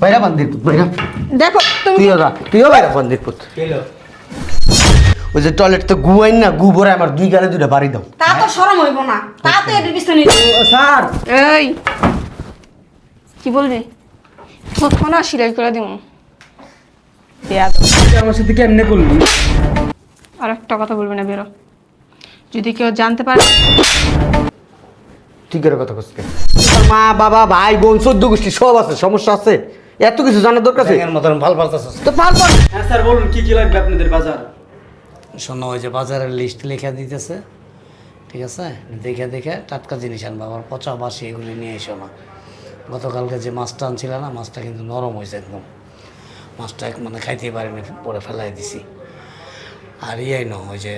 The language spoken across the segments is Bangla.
বাইরা বান্দির পুত বাইরা। দেখো তুমি তুইও যা তুইও বাইরা বান্দির পুত কেলো? ওই যে টয়লেট তো গু না গু ভরে আমার দুই গালে দুইটা বাড়ি দাও। তা তো সরম হইব না তা তো এর পিছনে স্যার। এই কি বলবি? সিলাই করে দিব আমার সাথে কেমনে করলি? আর একটা কথা বলবি না বেরো। যদি কেউ জানতে পারে ঠিক করে কথা কসকে তোর মা বাবা ভাই বোন চোদ্দ গোষ্ঠী সব আছে সমস্যা আছে। এত কিছু জানার দরকার আছে? ব্যাঙের মতন ভালো পারতেছিস। তো পারব হ্যাঁ স্যার বলুন কি কি লাগবে আপনাদের বাজার? শোনো ওই যে বাজারের লিস্ট লেখা দিতেছে ঠিক আছে? দেখে দেখে টাটকা জিনিস আনবা আবার পচা বাসি এগুলি নিয়ে এসো না। গতকালকে যে মাছটা আনছিল না মাছটা কিন্তু নরম হয়েছে একদম। মাছটা এক মানে খাইতেই পারিনি পরে ফেলাই দিছি। আর ইয়াই ন ওই যে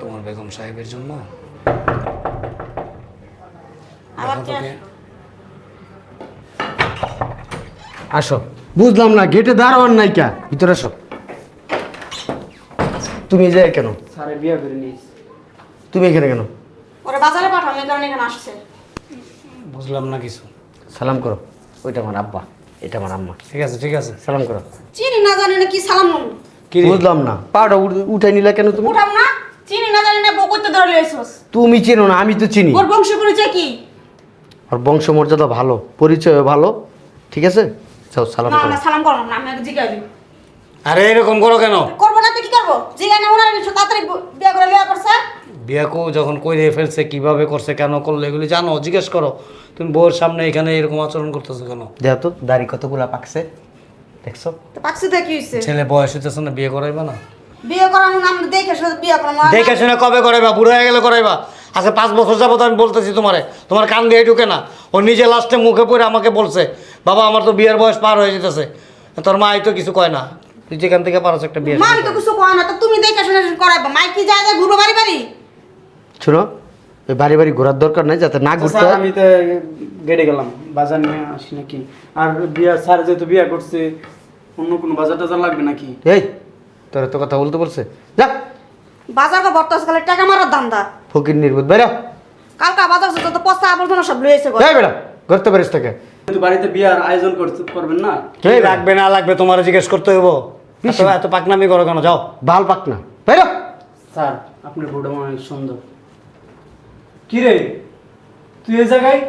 তোমার বেগম সাহেবের জন্য দেখো তো কে? আসো। বুঝলাম না গেটে দাঁড়ান নাই কা ভিতরে আসো। তুমি এই জায়গায় কেন? বিয়ে করে নিয়েছি। তুমি এখানে কেন? ওরা বাজারে পাঠানো এই কারণে এখানে আসছে। বুঝলাম না কিছু। সালাম করো। ওইটা আমার আব্বা এটা আমার আম্মা। ঠিক আছে ঠিক আছে। সালাম করো। চিনি না জানি না কি সালাম নম কি রে? বুঝলাম না। পাউডার উঠাই নিলা কেন তুমি? উঠাম না। চিনি না জানি না বউ করতে ধরে লইছস তুমি চেনো না আমি তো চিনি। ওর বংশ পরিচয় কি? আর বংশ মর্যাদা ভালো পরিচয় ভালো ঠিক আছে? যাও সালাম না না সালাম করো না আমি জিজ্ঞাসা আরে এরকম করো কেন? করব না তো কি করব? জিজ্ঞাসা ওনার তাড়াতাড়ি বিয়ে করে লিয়া করছে বিয়াকু যখন কইরে ফেলছে কীভাবে করছে কেন করল এগুলি জানো জিজ্ঞেস করো। তুমি বউয়ের সামনে এখানে এরকম আচরণ করতেছো কেন? দেখো তো দাড়ি কতগুলা পাকছে দেখছ? তো পাকছে তো কি হইছে। ছেলে বয়স হইতেছে না বিয়ে করাইবা না? বিয়ে করানো না আমরা দেখে শুনে বিয়ে করানো দেখে শুনে কবে করাইবা? বুড়ো হয়ে গেলে করাইবা? আচ্ছা পাঁচ বছর যাবত আমি বলতেছি তোমারে তোমার কান দিয়ে ঢুকে না। ও নিজে লাস্টে মুখে পড়ে আমাকে বলছে বাবা আমার তো বিয়ের বয়স পার হয়ে যেতেছে। তোর মা তো কিছু কয় না। তুই যেখান থেকে পারছ একটা বিয়ে মা আমি তো কিছু কয় না তো তুমি দেখে শুনে করাইবা। মাই কি যায় যায় ঘুরবো বাড়ি বাড়ি? শুনো ওই বাড়ি বাড়ি ঘোরার দরকার নাই যাতে না ঘুরতে আমি তো গেড়ে গেলাম বাজার নিয়ে আসি নাকি? আর বিয়া স্যার যেহেতু বিয়া করছে অন্য কোনো বাজার টাজার লাগবে নাকি? এই তোর তো কথা বলতে বলছে। যা। বাজার তো বর্তমানে কালে টাকা মারার ধান্দা। ফকির নির্বোধ বাইরা কালকা বাজার যত পস্তা আবর্জনা সব লইছে ঘরে। এই বেড়া করতে পারিস তোকে। বাড়িতে বিয়ার আয়োজন করতে না? কে লাগবে না লাগবে তোমার জিজ্ঞেস করতে হইব। এত এত পাকনামি করো কেন? যাও বাল পাক না স্যার আপনার বউটা অনেক সুন্দর। কি রে? তুই এই জায়গায়?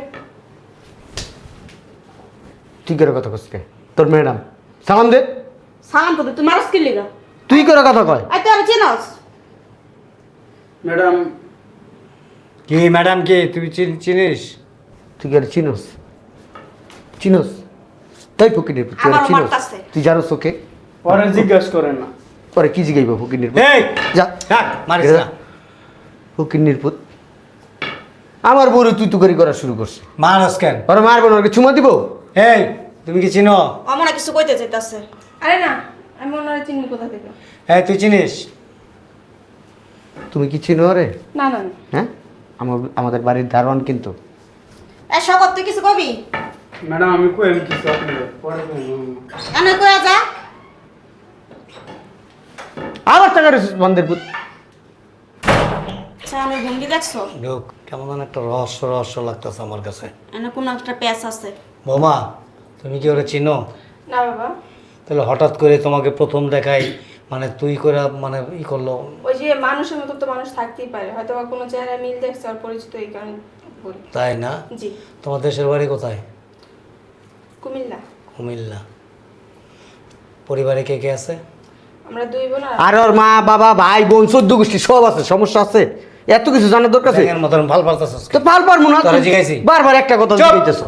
তুই করে কথা কসকে তোর ম্যাডাম সালাম দে। সালাম তো তুই মারস কি লিগা? তুই করে কথা কয়। আই তো আর চিনস? ম্যাডাম। কি ম্যাডাম কি? তুই চিনিস? তুই কি আর চিনোস? চিনোস? তাই চিনোস? তুই জানোস ওকে? পরে জিজ্ঞাসা করেন না। পরে কি যা। মারিস না। আমার বড় তুই তুকারি করা শুরু করছে। মানুষ কেন? ওরা মারবো না ওকে চুমা দিব? এই তুমি কি চিনো? অমনা কিছু কইতে চাইতাছে। আরে না আমি ওনারা চিনি কোথা থেকে? এই তুই চিনিস? তুমি কি চিনো রে না না না। হ্যাঁ? আমাদের বাড়ির দারোয়ান কিন্তু। এ শকত তুই কিছু কবি? ম্যাডাম আমি কই আমি কিছু আপনাদের পরে আবার টাকা বন্ধের পুত। আচ্ছা আমি ভঙ্গি দেখছ? লোক কেমন একটা রহস্য রহস্য লাগতেছে আমার কাছে। এনে কোন একটা প্যাচ আছে। বৌমা তুমি কি ওরা চিনো? না বাবা। তাহলে হঠাৎ করে তোমাকে প্রথম দেখাই মানে তুই করে মানে ই করল। ওই যে মানুষের মতো তো মানুষ থাকতেই পারে। হয়তো বা কোনো চেহারা মিল দেখছে আর পরিচিত এই কারণে বলি। তাই না? জি। তোমার দেশের বাড়ি কোথায়? কুমিল্লা। কুমিল্লা। পরিবারে কে কে আছে? আমরা দুই বোন আর আর ওর মা বাবা ভাই বোন চোদ্দ গোষ্ঠী সব আছে সমস্যা আছে। এত কিছু জানার দরকার আছে? ব্যাঙের মতন ভালো পারতেছিস তো পার পারব না তোরা জিগাইছি? বারবার একটা কথা চুপ! জিগাইতেছ।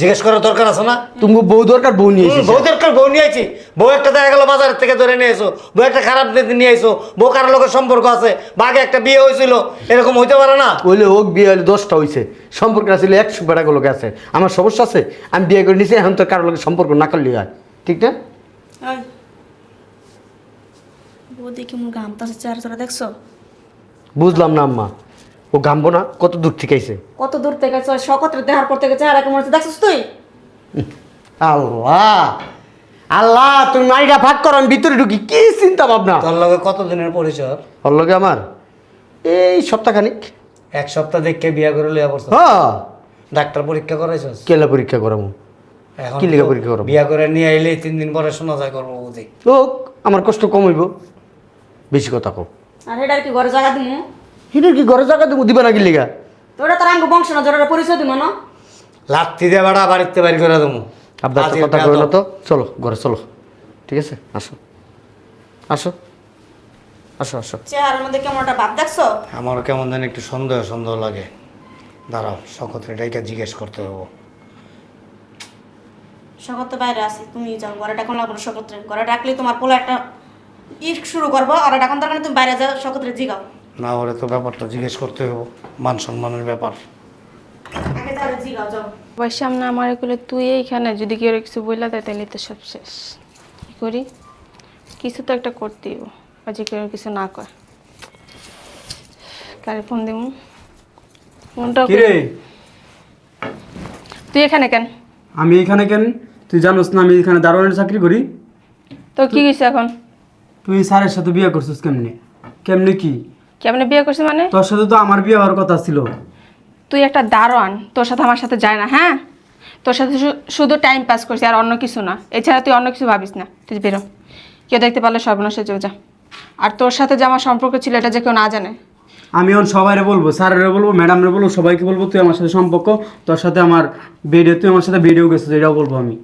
জিজ্ঞেস করার দরকার আছে না? তুমি বউ দরকার বউ নিয়ে হুম, বউ দরকার বউ নিয়ে আইছি। বউ একটা দেখা গেল বাজার থেকে ধরে নিয়ে এসো। বউ একটা খারাপ দিন নিয়ে আইসো বউ কারোর লোকের সম্পর্ক আছে? বাঘে একটা বিয়ে হয়েছিল। এরকম হইতে পারে না? হইলে হোক বিয়ে হলে দশটা হয়েছে সম্পর্ক আসলে একশো বেড়া লোক আছে। আমার সমস্যা আছে? আমি বিয়ে করে নিয়েছি এখন তো কারোর লোকের সম্পর্ক না করলে হয়। ঠিক না? বউ দেখি মুখ ঘামতাছে চেহারা দেখছ? বুঝলাম না আম্মা। ও গামবো না কত দূর থেকে আইছে? কত দূর থেকে আইছে? শকতের দেহার পর থেকে চেহারা কেমন হচ্ছে দেখছিস তুই? আল্লাহ! আল্লাহ তুমি মাইটা ভাগ করো আমি ভিতরে ঢুকি। কি চিন্তা ভাবনা? তোর লগে কত দিনের পরিচয়? ওর লগে আমার? এই সপ্তাহখানিক। এক সপ্তাহ দেখে বিয়া করে লিয়া পড়ছো? হ্যাঁ ডাক্তার পরীক্ষা করাইছস? কেলা পরীক্ষা করাবো এখন কি লিখে পরীক্ষা করব বিয়া করে নিয়ে আইলে তিন দিন পরে শোনা যায় গর্ভবতী লোক আমার কষ্ট কমাইব বেশি কথা কো আর এটার কি ঘরে জায়গা দিমু? হিনের কি ঘরে জায়গা দেবো দিবে না কি লিগা? তো ওটা তার আঙ্গ বংশ না জোরের পরিচয় দিমু না। লাত্তি দিয়ে বেড়া বাড়িতে বাড়ি করে দেবো। আপনার কথা কইল তো। চলো ঘরে চলো। ঠিক আছে? আসো। আসো। আসো আসো। চেহারার মধ্যে কেমন একটা ভাব দেখছ? আমার কেমন যেন একটু সন্দেহ সন্দেহ লাগে। দাঁড়াও সকত্রে এটাইকে জিজ্ঞেস করতে হব। সকত্রে বাইরে আছি তুমি যাও ঘরে ডাকন লাগবো সকত্রে ঘরে ডাকলে তোমার পোলা একটা ইট শুরু করব আর ডাকন দরকার নেই, তুমি বাইরে যাও সকত্রে জিগাও। না হলে তো ব্যাপারটা জিজ্ঞেস করতে হব মান সম্মানের ব্যাপার। যাও। সামনে আমার এগুলো তুই এইখানে যদি কেউ কিছু বললা দেয় তাহলে তো সব শেষ। কি করি? কিছু তো একটা করতেই হবে। আর যে কেউ কিছু না কর। কারে ফোন দিব? ফোনটা কিরে তুই এখানে কেন? আমি এখানে কেন? তুই জানোস না আমি এখানে দারোয়ানের চাকরি করি। তো কি গেছে এখন? তুই স্যারের সাথে বিয়ে করছিস কেমনে? কেমনে কি? কেমনে বিয়ে করছিস মানে? তোর সাথে তো আমার বিয়ে হওয়ার কথা ছিল। তুই একটা দারোয়ান তোর সাথে আমার সাথে যায় না হ্যাঁ? তোর সাথে শুধু টাইম পাস করছিস আর অন্য কিছু না। এছাড়া তুই অন্য কিছু ভাবিস না। তুই বেরো। কেউ দেখতে পারলে সর্বনাশে চলে যা। আর তোর সাথে যে আমার সম্পর্ক ছিল এটা যে কেউ না জানে। আমি এখন সবাইরে বলব স্যারেরে বলব ম্যাডামরে বলব সবাইকে বলব তুই আমার সাথে সম্পর্ক তোর সাথে আমার বেডে তুই আমার সাথে বেডেও গেছিস এটাও বলব আমি।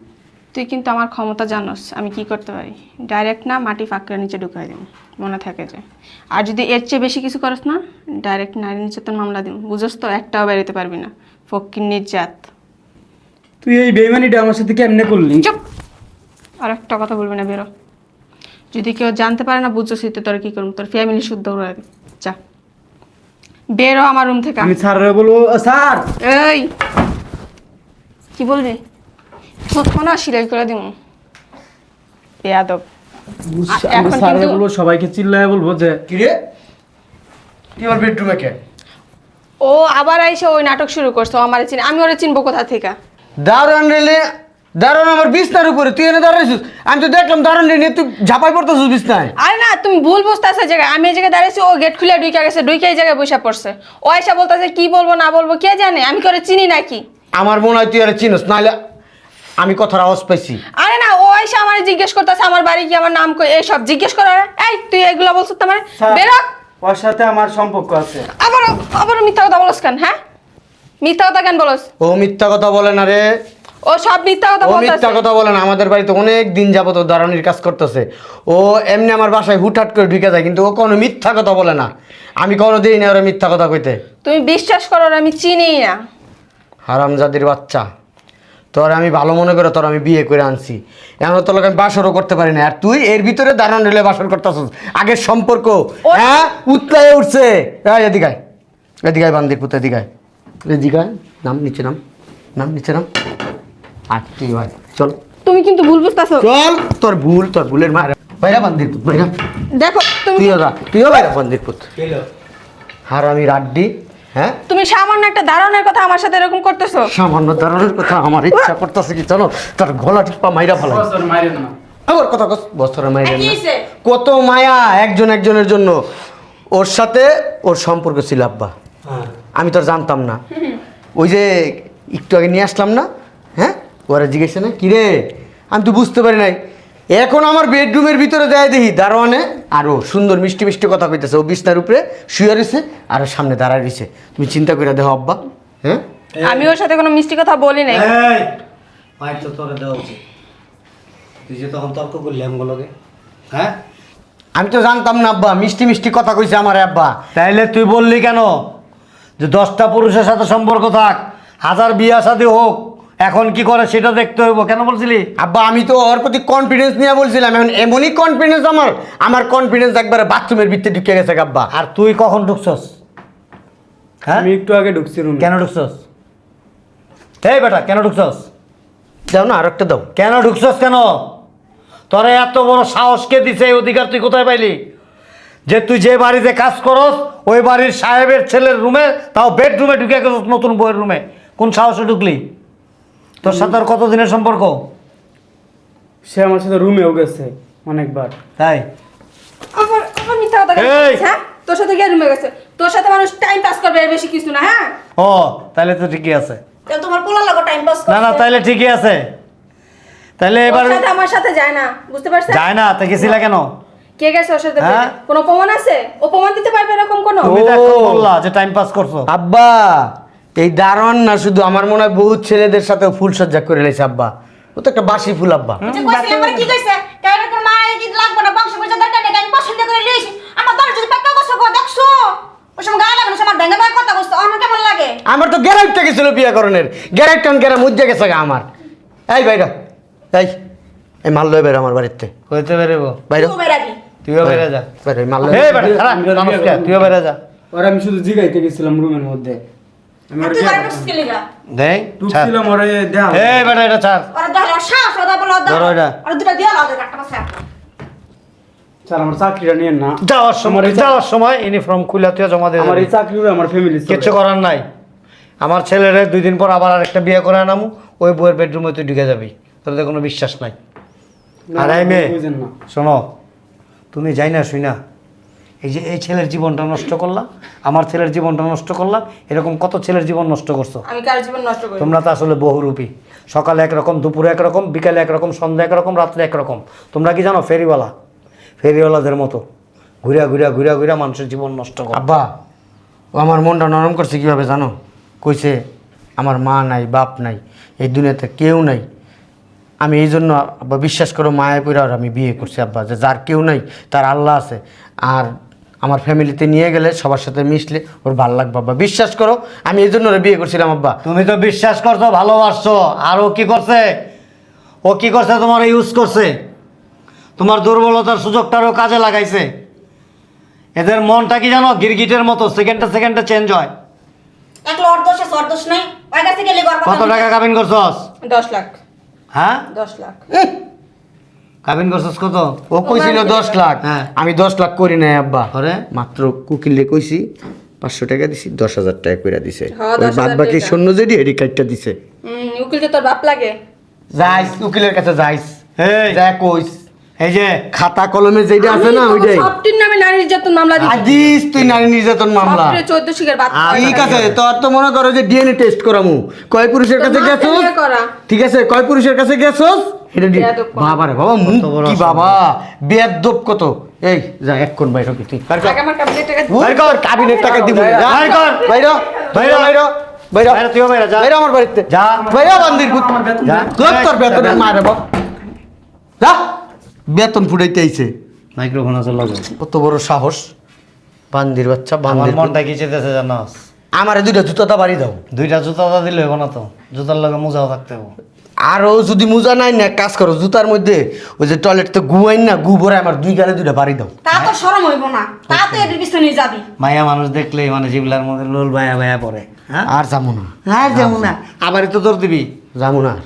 তুই কিন্তু আমার ক্ষমতা জানোস আমি কি করতে পারি? ডাইরেক্ট না মাটি ফাঁক করে নিচে ঢুকাই দিন মনে থাকে যে। আর যদি এর চেয়ে বেশি কিছু করস না ডাইরেক্ট নারী নির্যাতন মামলা দিন বুঝোস তো একটাও বেরোতে পারবি না। ফকির নির্যাত। তুই এই বেইমানিটা আমার সাথে কেমনে করলি? চুপ! আর একটা কথা বলবি না বেরো। যদি কেউ জানতে পারে না বুঝছ তো তোর কি করব? তোর ফ্যামিলি শুদ্ধ করে দিবি যা। বেরো আমার রুম থেকে। আমি স্যারেরে বলব স্যার! এই! কি বলবি? সিলাই করে দিব বেয়াদব। এখন বলব সবাইকে চিল্লায় বলব যে কিরে তুই আমার বেডরুমে কে? ও আবার আইসে ওই নাটক শুরু করছ আমার চিনি আমি ওরে চিনবো কোথা থেকে? দারোয়ান রেলে দারোয়ান আমার বিছনার উপরে তুই এনে দাঁড়াইছিস? আমি তো দেখলাম দারোয়ান রে নিয়ে তুই ঝাপাই পড়তেছিস বিছনায়। আরে না তুমি ভুল বুঝতেছো জায়গায়। আমি এই জায়গায় দাঁড়িয়েছি ও গেট খুলে ঢুকে গেছে ঢুকে এই জায়গায় বসে পড়ছে। ও আইসা বলতেছে কি বলব না বলব কে জানে? আমি করে চিনি নাকি? আমার মনে হয় তুই আর চিনস নাহলে আমি কথার আওয়াজ পাইছি। আরে না ও আইসা আমার জিজ্ঞেস করতেছে আমার বাড়ি কি আমার নাম কই এইসব জিজ্ঞেস করে এই তুই এগুলো বলছিস তোমার স্যার, বেরো ওর সাথে আমার সম্পর্ক আছে। আবার আবার মিথ্যা কথা বলস কেন হ্যাঁ? মিথ্যা কথা কেন বলস? ও মিথ্যা কথা বলে না রে। ও সব মিথ্যা কথা ও মিথ্যা কথা বলে না আমাদের বাড়িতে অনেক দিন যাবত ও দারোয়ানির কাজ করতেছে। ও এমনি আমার বাসায় হুটহাট করে ঢুকে যায় কিন্তু ও কোনো মিথ্যা কথা বলে না। আমি কোনো দিই না ওরা মিথ্যা কথা কইতে। তুমি বিশ্বাস করো ওরে আমি চিনি না। হারামজাদির বাচ্চা। তোর আমি ভালো মনে করে তোর আমি বিয়ে করে আনছি। এখন তোর লোক আমি বাসরও করতে পারি না। আর তুই এর ভিতরে দারুণ রেলে বাসর করতেছিস। আগের সম্পর্ক হ্যাঁ? উতলায় উঠছে। এই এদিকায় এদিকায় বান্দির পুত এদিকায় এদিকায় নাম নিচে নাম। নাম নিচে নাম। আর তুই ভাই চল। তুমি কিন্তু ভুল বুঝতেছো। চল তোর ভুল তোর ভুলের মায়ের বাইরা বান্দির পুত বাইরা দেখো তুমি তুইও যা তুইও বাইরা বান্দির পুত। আর আমি রাড্ডি হ্যাঁ? তুমি সামান্য একটা দারণের কথা আমার সাথে এরকম করতেছো? সামান্য দারুণের কথা আমার ইচ্ছা করতেছে কি চলো তার গলা টিপা মাইরা ফেলাই। বছর মাইরেন না আবার কথা কস বছরের মাইরা না। কত মায়া একজন একজনের জন্য। ওর সাথে ওর সম্পর্ক ছিল আব্বা। আমি তো আর জানতাম না। ওই যে একটু আগে নিয়ে আসলাম না? হ্যাঁ? ওরা জিজ্ঞেস না কিরে আমি তো বুঝতে পারি নাই। এখন আমার বেডরুমের ভিতরে যায় দেখি দারোয়ানে। আরও সুন্দর মিষ্টি মিষ্টি কথা কইতেছে। ও বিছনার উপরে শুয়ে রয়েছে আর সামনে দাঁড়ায় রয়েছে তুমি চিন্তা করে দেখো আব্বা। হ্যাঁ? আমি ওর সাথে কোনো মিষ্টি কথা বলি নাই। এই মায়ের তো তোরে দেওয়া উচিত। তুই যে তখন তর্ক করলি আমগুলোকে হ্যাঁ? আমি তো জানতাম না আব্বা। মিষ্টি মিষ্টি কথা কইছে আমার আব্বা। তাইলে তুই বললি কেন? যে দশটা পুরুষের সাথে সম্পর্ক থাক হাজার বিয়া সাথে হোক এখন কি করে সেটা দেখতে হইব? কেন বলছিলি? আব্বা আমি তো ওর প্রতি কনফিডেন্স নিয়ে বলছিলাম। এখন এমনই কনফিডেন্স আমার। আমার কনফিডেন্স একবারে বাথরুমের ভিতরে ঢুকে গেছে আব্বা। আর তুই কখন ঢুকছস? হ্যাঁ? আমি একটু আগে ঢুকছি রুমে কেন ঢুকছস? এই বেটা কেন ঢুকছস? দাও না আরেকটা দাও। কেন ঢুকছস কেন? তোরা এত বড় সাহস কে দিছে? এই অধিকার তুই কোথায় পাইলি? যে তুই যে বাড়িতে কাজ করস ওই বাড়ির সাহেবের ছেলের রুমে তাও বেডরুমে ঢুকে গেছিস নতুন বইয়ের রুমে কোন সাহসে ঢুকলি? তোর সাথে আর কত দিনের সম্পর্ক? সে আমার সাথে রুমেও গেছে অনেকবার। তাই? আবার আবার মিথ্যা কথা কেন এই! বলছিস, হ্যাঁ? তোর সাথে গিয়ে রুমে গেছে। তোর সাথে মানুষ টাইম পাস করবে এর বেশি কিছু না হ্যাঁ? ও তাহলে তো ঠিকই আছে। তাহলে তোমার পোলার লাগো টাইম পাস না না তাইলে ঠিকই আছে। তাহলে এবার সাথে আমার সাথে যায় না বুঝতে পারছেন যায় না তা গেছিলা কেন? কে গেছে ওর সাথে হ্যাঁ? কোনো প্রমাণ আছে? ও প্রমাণ দিতে পারবে এরকম কোনো? তুমি তো এখন বললা যে টাইম পাস করছ। আব্বা! এই দারোয়ান না শুধু আমার মনে হয় বহুত ছেলেদের সাথে ফুলসজ্জা করে লেছে আব্বা। ও তো একটা বাসি ফুল আব্বা। আমার কি কইছে? কেন কোন মা এই লাগবে না বংশ পয়সা দরকার নেই আমি পছন্দ করে আমার দর যদি পাক্কা কষ্ট কো দেখছ? ওই সময় গায়ে লাগানো আমার ভেঙে ভেঙে কথা কইছো। আমার কেমন লাগে? আমার তো গ্যারাইটটা গেছিল বিয়ে করণের গ্যারাইট গ্যারা মুজ্জা গেছে আমার। এই বাইরা এই এই মাল লই বাইরে আমার বাড়িতে। হইতে বেরোবো বাইরে তুই তুইও বেড়ে যা। বাইরে মাল লই এই বেটা নমস্কার তুইও যা। ওরা আমি শুধু জিগাইতে গেছিলাম রুমের মধ্যে। যাওয়ার সময় যাওয়ার সময় ইউনিফর্ম খুলে তুই জমা দিয়ে আমার। এই চাকরি আমার ফ্যামিলি করার নাই। আমার ছেলের দুই দিন পর আবার আরেকটা বিয়ে করে আনামু। ওই বউয়ের বেডরুমে তুই ঢুকে যাবি। তোর কোনো বিশ্বাস নাই। আর মেয়ে শোনো তুমি যাই না শুই না এই যে এই ছেলের জীবনটা নষ্ট করলাম আমার ছেলের জীবনটা নষ্ট করলাম এরকম কত ছেলের জীবন নষ্ট করছ? আমি কার জীবন নষ্ট করি তোমরা তো আসলে বহুরূপী। সকালে একরকম দুপুরে একরকম বিকালে একরকম সন্ধ্যা একরকম রাত্রে একরকম। তোমরা কি জানো ফেরিওয়ালা? ফেরিওয়ালাদের মতো। ঘুরিয়া ঘুরিয়া ঘুরিয়া ঘুরিয়া মানুষের জীবন নষ্ট করো। আব্বা ও আমার মনটা নরম করছে কীভাবে জানো? কইছে আমার মা নাই বাপ নাই এই দুনিয়াতে কেউ নাই। আমি এই জন্য আব্বা বিশ্বাস করো মায়া পড়ে আর আমি বিয়ে করছি আব্বা। যে যার কেউ নাই তার আল্লাহ আছে। আর আমার ফ্যামিলিতে নিয়ে গেলে সবার সাথে মিশলে ওর ভালো লাগবে আব্বা। বিশ্বাস করো আমি এই জন্য ওরে বিয়ে করছিলাম আব্বা। তুমি তো বিশ্বাস করছ ভালোবাসছো। আর ও কি করছে? ও কি করছে তোমার ইউজ করছে? তোমার দুর্বলতার সুযোগটারও কাজে লাগাইছে। এদের মনটা কি জানো গিরগিটের মতো সেকেন্ডে সেকেন্ডে চেঞ্জ হয়। একলো ওর আছে ওর নাই। ওই কাছে গেলে গর্ব কত টাকা কামিন করছস? দশ লাখ। হ্যাঁ? দশ লাখ। কাবিন করছস কত? ও কইছিল দশ লাখ। হ্যাঁ। আমি দশ লাখ করি নাই আব্বা। করে মাত্র কুকিলে কইছি পাঁচশো টাকা দিছি দশ হাজার টাকা কইরা দিছে। ওই বাদ বাকি শূন্য কার্ডটা দিছে। হুম উকিল যে তোর বাপ লাগে? যাইস উকিলের কাছে যাইস। এই যা কইস। এই যে খাতা কলমে যেটা আছে না ওইটাই। সবটির নামে নারী নির্যাতন মামলা দিচ্ছি আজিস তুই নারী নির্যাতন মামলা। চোদ্দ শিখের বাদ ঠিক আছে তোর তো মনে করো যে ডিএনএ টেস্ট করামু। কয় পুরুষের কাছে গেছস? ঠিক আছে কয় পুরুষের কাছে গেছস? এটা। বাবা রে বাবা মুখ কি বাবা? বেয়াদব কত? এই যা এক কোন বাইরে কি তুই বাইর কর। আমার কাবিনের টাকা বাইর কর কাবিনের টাকা দিব। যা। বাইর কর। বাইর বাইর বাইর বাইর বাইরে তুইও বাইরে যা। বাইর আমার বাড়িতে। যা। বাইর বান্দির কুত যা। তোর তোর বেতনের মারে বাপ। যা বেতন ফুটাইতে আইছে। মাইক্রোফোন আছে লগে। কত বড় সাহস। বান্দির বাচ্চা আমার বান্দির। মনটা কি চেতেছে জানাস? আমারে দুইটা জুতাটা বাড়ি দাও। দুইটা জুতা দা দিলে হইব না তো। জুতার লগে মোজাও থাকতে হবে আরও যদি মোজা নাই না কাজ করো জুতার মধ্যে ওই যে টয়লেট তো গু আইন না গু ভরে আমার দুই গালে দুইটা বাড়ি দাও। তা তো শরম হইব না তা তো এর পিছনে যাবি। মায়া মানুষ দেখলেই মানে জিবলার মধ্যে লোল বায়া বায়া পড়ে হ্যাঁ? আর যাব না। হ্যাঁ যেমন না। আবার তো তোর দিবি। যাব না আর।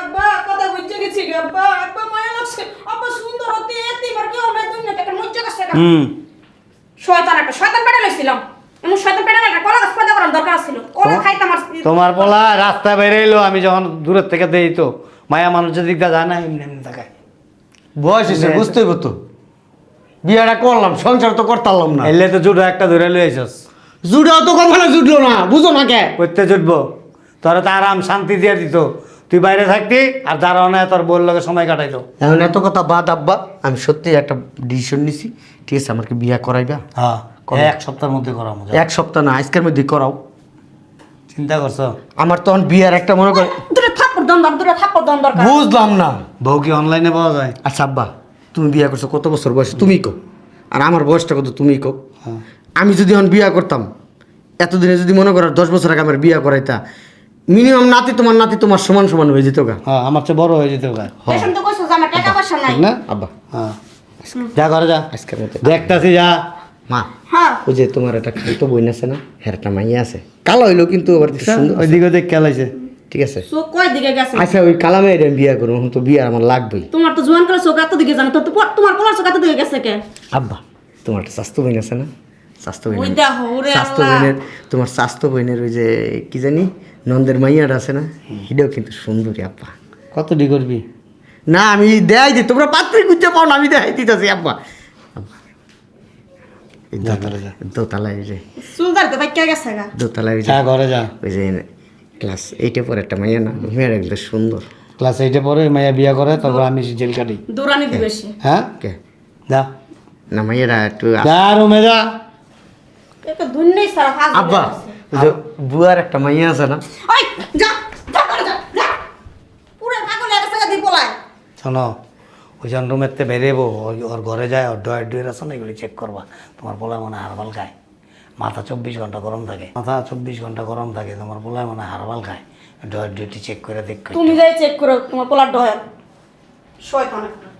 আব্বা কথা বুঝতে গেছি আব্বা আব্বা মায়া লাগছে। আব্বা সুন্দর হতে এতে কি হবে দুনিয়া থেকে মজ্জা কাছে হুম। শয়তান একটা শয়তান পেটে লইছিলাম। এমন শয়তান পেটে না কলা গাছ পয়দা করার দরকার ছিল। কলা খাইতাম আর তোমার পোলা রাস্তা বেড়ে এলো আমি যখন দূরের থেকে দেই তো মায়া মানুষের দিকটা যায় না এমনি এমনি তাকায়। বয়স হয়েছে বুঝতে হইব তো বিয়েটা করলাম সংসার তো করতাম না। এলে তো জুটো একটা ধরে লই আইসস জুড়াও তো কখনো জুটলো না বুঝো না কে? করতে জুটবো তোরা তো আরাম শান্তি দিয়ে দিত। তুই বাইরে থাকতি আর যারা না তোর বউর লগে সময় কাটাইতো। এখন এত কথা বাদ আব্বা আমি সত্যি একটা ডিসিশন নিছি। ঠিক আছে আমাকে বিয়া করাইবা। হ্যাঁ। এক সপ্তাহের মধ্যে করা মজা এক সপ্তাহ না আজকের মধ্যে করাও। চিন্তা করছ? আমার তখন বিয়ার একটা মনে করে বুঝলাম না। বউ কি অনলাইনে পাওয়া যায়? আচ্ছা আব্বা তুমি বিয়া করছ কত বছর বয়স? তুমি কো আর আমার বয়সটা কত তুমি কো আমি যদি এখন বিয়া করতাম এতদিনে যদি মনে করো দশ বছর আগে আমার বিয়া করাইতা মিনিমাম নাতি তোমার নাতি তোমার সমান সমান হয়ে যেত গা। হ্যাঁ আমার চেয়ে বড় হয়ে যেতে গা। পেছন তো কইছো যে আমার টাকা পয়সা নাই। ঠিক না আব্বা। হ্যাঁ। যা করে যা। আজকের মতো দেখতাছি যা। মা। হ্যাঁ ওই যে তোমার একটা খাইতো বইন আছে না হ্যাঁ একটা মাইয়া আছে। কালো হইল কিন্তু আবার কি সুন্দর ওই দিকে দেখ খেলাইছে ঠিক আছে। আচ্ছা ওই বিয়া করব তো বিয়া আমার লাগবেই। তোমার তো জোয়ান করে চোখ এত দিকে জানো তো তো- তোমার পোলার চোখ এত দিকে গেছে কে? আব্বা তোমার একটা স্বাস্থ্য বইন আছে না? স্বাস্থ্য বইন স্বাস্থ্য বইনের তোমার স্বাস্থ্য বইনের ওই যে কি জানি নন্দের মাইয়াটা আছে না এটাও কিন্তু সুন্দরী আব্বা। কত ডি করবি? না আমি দেয় তোমরা পাত্রী খুঁজতে পাও না আমি দেখাই দিতেছি আব্বা। দোতলায় যে। চুল দাঁড়িয়ে গেছে গা। দোতলায় যা। ঘরে যা। ওই যে ক্লাস এইটে পরে একটা মাইয়া না মেয়েরা কিন্তু সুন্দর। ক্লাস এইটে পরে মাইয়া বিয়া করে তারপর আমি জেল কাটি। দৌড়ানি দিবে হ্যাঁ? কে? যা। না মাইয়েরা একটু যা রুমে যা। সারা আব্বা যে বুয়ার একটা মাইয়া আছে না? ওই যা যা করে যা যা। পুরো পাগল হয়ে গেছে দি পোলায় শোনো ওই যখন রুমের থেকে বেরেবো ওই- ওর ঘরে যায় ওর ডয়ের ডুয়ের আছে না এগুলি চেক করবা। তোমার পোলা মনে হয় হারবাল খায়। মাথা চব্বিশ ঘণ্টা গরম থাকে। মাথা চব্বিশ ঘণ্টা গরম থাকে তোমার পোলা মনে হয় হারবাল খায়। ডয়ের ডিউটি চেক করে দেখ। তুমি যাই চেক করো তোমার পোলার ডয়ের শয়তান একটা।